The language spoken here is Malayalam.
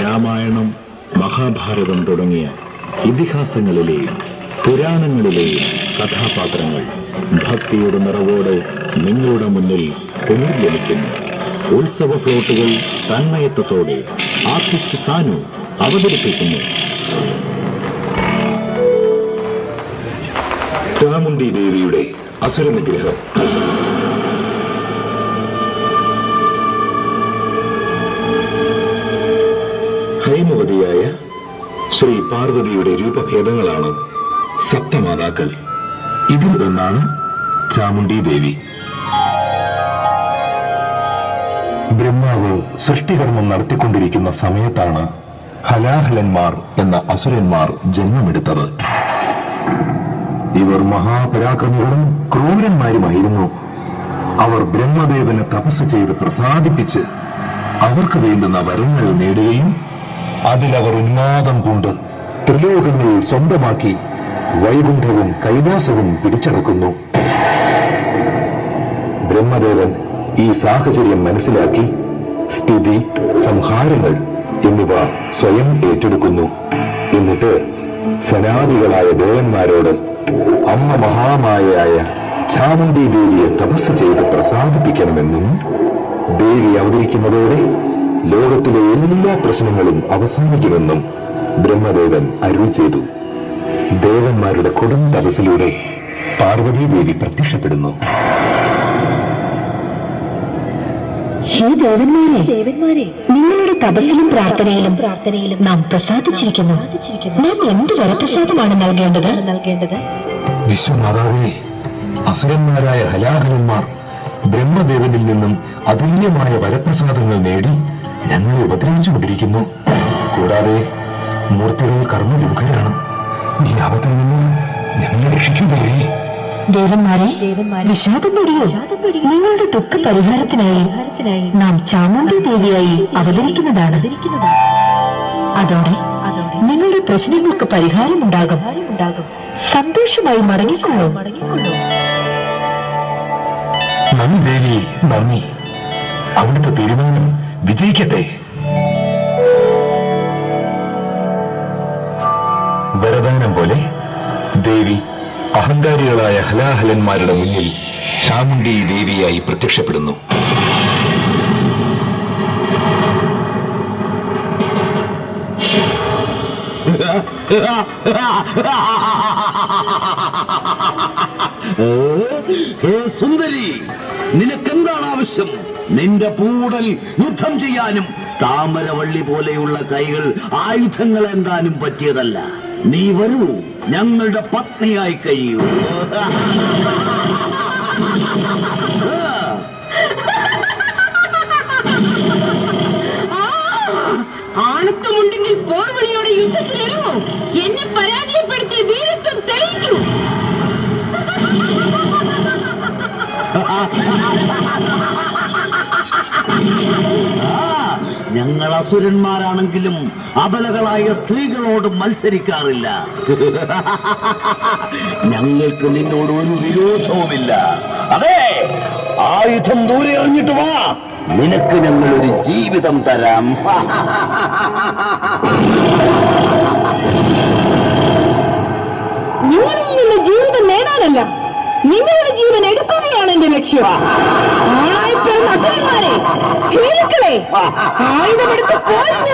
രാമായണം മഹാഭാരതം തുടങ്ങിയ ഇതിഹാസങ്ങളിലെയും പുരാണങ്ങളിലെയും കഥാപാത്രങ്ങൾ ഭക്തിയുടെ നിറവോടെ നിങ്ങളുടെ മുന്നിൽ പുനർജനിക്കുന്നു. ഉത്സവ ഫ്ലോട്ടുകൾ തന്മയത്വത്തോടെ ആർട്ടിസ്റ്റ് സാനു അവതരിപ്പിക്കുന്നു. ചാമുണ്ടി ദേവിയുടെ അസുര നിഗ്രഹം ഹൈമവതിയായ ശ്രീ പാർവതിയുടെ രൂപഭേദങ്ങളാണ് സപ്തമാതാക്കൾ. ഇതിൽ ഒന്നാണ് ചാമുണ്ഡി ദേവി. ബ്രഹ്മാവ് സൃഷ്ടികർമ്മം നടത്തിക്കൊണ്ടിരിക്കുന്ന സമയത്താണ് ഹലാഹലന്മാർ എന്ന അസുരന്മാർ ജന്മമെടുത്തത്. ഇവർ മഹാപരാക്രമികളും ക്രൂരന്മാരുമായിരുന്നു. അവർ ബ്രഹ്മദേവനെ തപസ് ചെയ്ത് പ്രസാദിപ്പിച്ച് അവർക്ക് വേണ്ടുന്ന വരങ്ങൾ നേടുകയും അതിലവർ ഉന്മാദം കൊണ്ട് ത്രിലോകങ്ങൾ സ്വന്തമാക്കി വൈകുണ്ഠവും കൈലാസവും പിടിച്ചടക്കുന്നു. ബ്രഹ്മദേവൻ ഈ സാഹചര്യം മനസ്സിലാക്കി സ്ഥിതി സംഹാരങ്ങൾ എന്നിവ സ്വയം ഏറ്റെടുക്കുന്നു. എന്നിട്ട് സനാദികളായ ദേവന്മാരോട് അമ്മ മഹാമായയായ ചാമുണ്ഡി ദേവിയെ തപസ് ചെയ്ത് പ്രസാദിപ്പിക്കണമെന്നും ദേവി അവതരിക്കുന്നതോടെ ലോകത്തിലെ എല്ലാ പ്രശ്നങ്ങളും അവസാനിക്കുമെന്നും ബ്രഹ്മദേവൻ അരുൾ ചെയ്തു. ദേവന്മാരുടെ കൊടും തപസ്സിലൂടെ പാർവതി ദേവി പ്രത്യക്ഷപ്പെടുന്നു. ഹേ ദേവന്മാരെ ദേവന്മാരെ നിങ്ങളുടെ തപസ്സിലും പ്രാർത്ഥനയിലും പ്രാർത്ഥനയിലും നാം പ്രസാദിച്ചിരിക്കുന്നു. നാം എന്ത് വരപ്രസാദമാണ് നൽകേണ്ടത്? നൽകേണ്ടത്? വിശ്വമാതാവേ അസുരന്മാരായ ഹലാഹലന്മാർ ബ്രഹ്മദേവനിൽ നിന്നും അതുല്യമായ വരപ്രസാദങ്ങൾ നേടി ഞങ്ങളെ ഉപദ്രവിച്ചുകൊണ്ടിരിക്കുന്നു കൂടാതെ മൂർത്തികൾ കർമ്മവിമുഖരാണ് ഈ ആപത്തിൽ നിന്ന് ഞങ്ങളെ രക്ഷിക്കുന്നേ ദേവന്മാരെ വിഷാദം പിടിയോ നിങ്ങളുടെ ദുഃഖ പരിഹാരത്തിനായി നാം ചാമുണ്ഡി ദേവിയായി അവതരിക്കുന്നതാണ്. അതോടെ നിങ്ങളുടെ പ്രശ്നങ്ങൾക്ക് പരിഹാരമുണ്ടാകും സന്തോഷമായി മടങ്ങിക്കൊള്ളൂ. നന്ദി ദേവി നന്ദി. അവിടുത്തെ തീരുമാനം വിജയിക്കട്ടെ. വരദാനം പോലെ ദേവി അഹങ്കാരികളായ ഹലാഹലന്മാരുടെ മുന്നിൽ ചാമുണ്ഡി ദേവിയായി പ്രത്യക്ഷപ്പെടുന്നു. ഹേ സുന്ദരി നിനക്കെന്താണ് ആവശ്യം? നിന്റെ പൂടൽ യുദ്ധം ചെയ്യാനും താമരവള്ളി പോലെയുള്ള കൈകൾ ആയുധങ്ങൾ എന്താനും പറ്റിയതല്ല. നീ വരൂ ഞങ്ങളുടെ പത്നിയായി കഴിയൂ. ആണത്വമുണ്ടെങ്കിൽ പോർവിളിയോടെ യുദ്ധത്തിനിറങ്ങൂ. എന്നെ പരാജയപ്പെടുത്തി വീരത്വം തെളിയിക്കൂ. ഞങ്ങൾ അസുരന്മാരാണെങ്കിലും അബലകളായ സ്ത്രീകളോട് മത്സരിക്കാറില്ല. ഞങ്ങൾക്ക് നിന്നോട് ഒരു വിരോധവുമില്ല. അതെ ആയുധം ദൂരെ എറിഞ്ഞിട്ട് വാ. നിനക്ക് ഞങ്ങൾ ഒരു ജീവിതം തരാം. ജീവിതം നേടാനല്ല. നിങ്ങളുടെ ജീവൻ എടുക്കുകയാണ് എന്റെ ലക്ഷ്യം. ആണായിപ്പിറന്ന അസുരന്മാരെ ഭീരുക്കളെ ആയുധമെടുത്ത് പോയിറങ്ങൂ